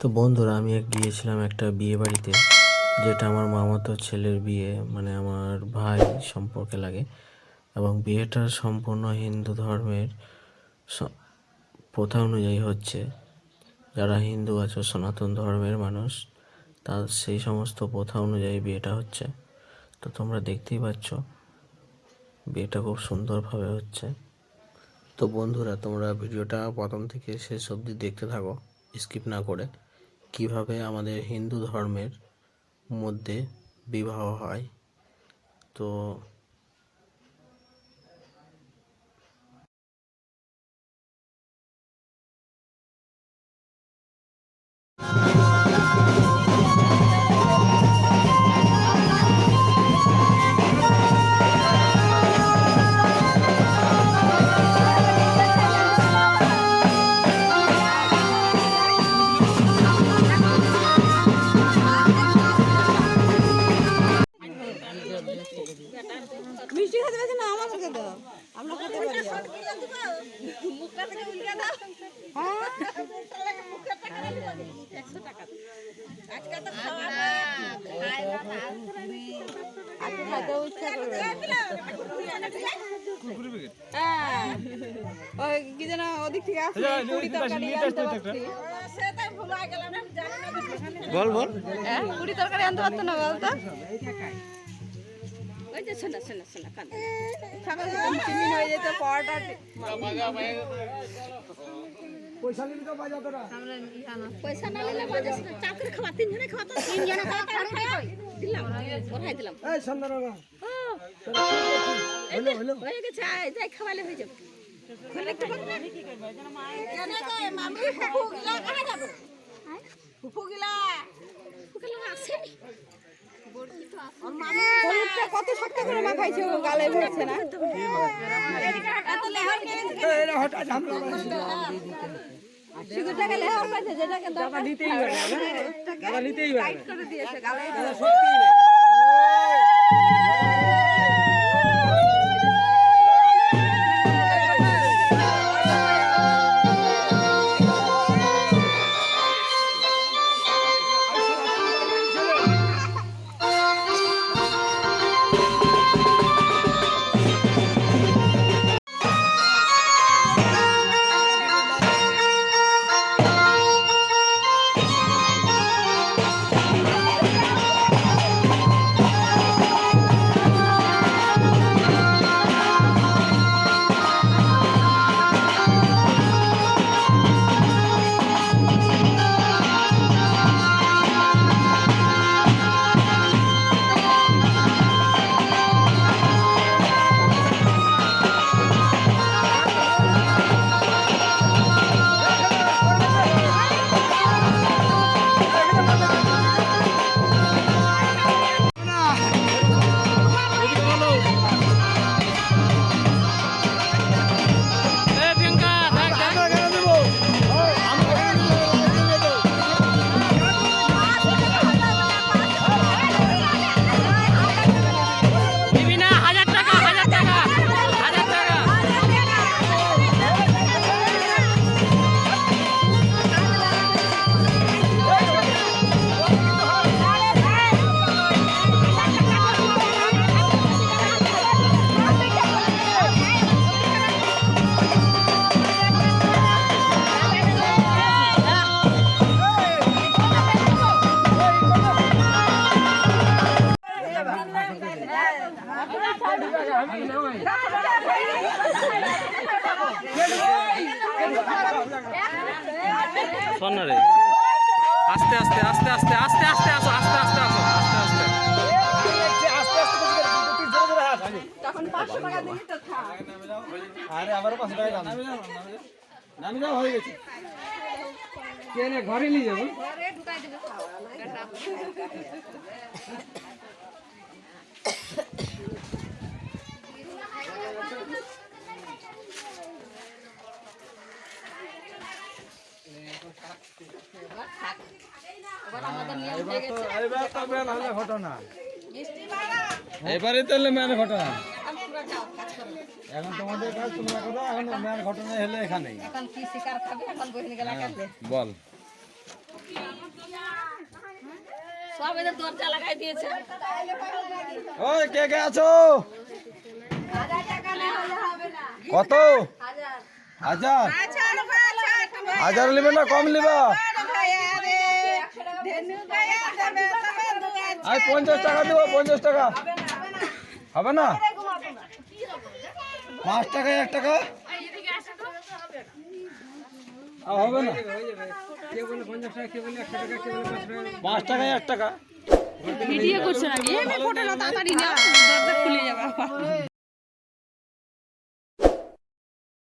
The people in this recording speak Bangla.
তো বন্ধুরা, আমি এক গিয়েছিলাম একটা বিয়ে বাড়িতে, যেটা আমার মামাতো ছেলের বিয়ে মানে আমার ভাই সম্পর্কে লাগে। এবং বিয়েটা সম্পূর্ণ হিন্দু ধর্মের প্রথা অনুযায়ী হচ্ছে। যারা হিন্দু আছে, সনাতন ধর্মের মানুষ, তার সেই সমস্ত প্রথা অনুযায়ী বিয়েটা হচ্ছে। তো তোমরা দেখতেই পাচ্ছ, বিয়েটা খুব সুন্দরভাবে হচ্ছে। তো বন্ধুরা, তোমরা ভিডিওটা প্রথম থেকে শেষ অবধি দেখতে থাকো, স্কিপ না করে। কীভাবে আমাদের হিন্দু ধর্মের মধ্যে বিবাহ হয়। তো আমাদেরকে দাও। আমরা খেতে পারি হ্যাঁ কি যেন ওদিক থেকে আসছে তরকারি বল বল। হ্যাঁ পুরি তরকারি আনতে পারতো না বলতো? সকাল থেকে টিফিন হয়ে যেত পরোটা পয়সা নিলে তো বাজাতো না নিলে বাজে চাকরি খাওয়া তিনজনে খাওয়া তো খাওয়া চাকরি খাওয়া দিলাম ওরাই দিলাম। ও হয়ে গেছে আয়, যাই খাওয়ালে হয়ে যাবে। একটু বক না। ফুফুগুলা আসেনি। হলুদটা কত শক্ত করে মাখাইছে? ও গালে ভরছে না? সিঁদুরটাকে লেহার পাইছে যেটাকে দরকার নিতেই পারে টাকা নিতেই পারে করে দিয়েছে গালে। রে আস্তে আস্তে আস্তে আস্তে আস্তে আস্তে, আসো, আস্তে আস্তে, আসো, আস্তে আস্তে। হয়ে গেছে। কে ঘরে নিয়ে যাব? ঘটনা এবারে তো হলে মেন ঘটনা। এখন তোমাদের কাজ তোমরা করো এখন মেন ঘটনা হলে এখানেই। এখন কাটলে বল। ওই কে কে আছো? কত? হাজার। হাজার নেবে না কম নেবা। আমি পঞ্চাশ টাকা দেবো, পঞ্চাশ টাকা। হবে না? পাঁচ টাকা, এক টাকা? হবে না? পাঁচ টাকা, এক টাকা। ভিডিও করছে না তাড়াতাড়ি খুলে যাবে।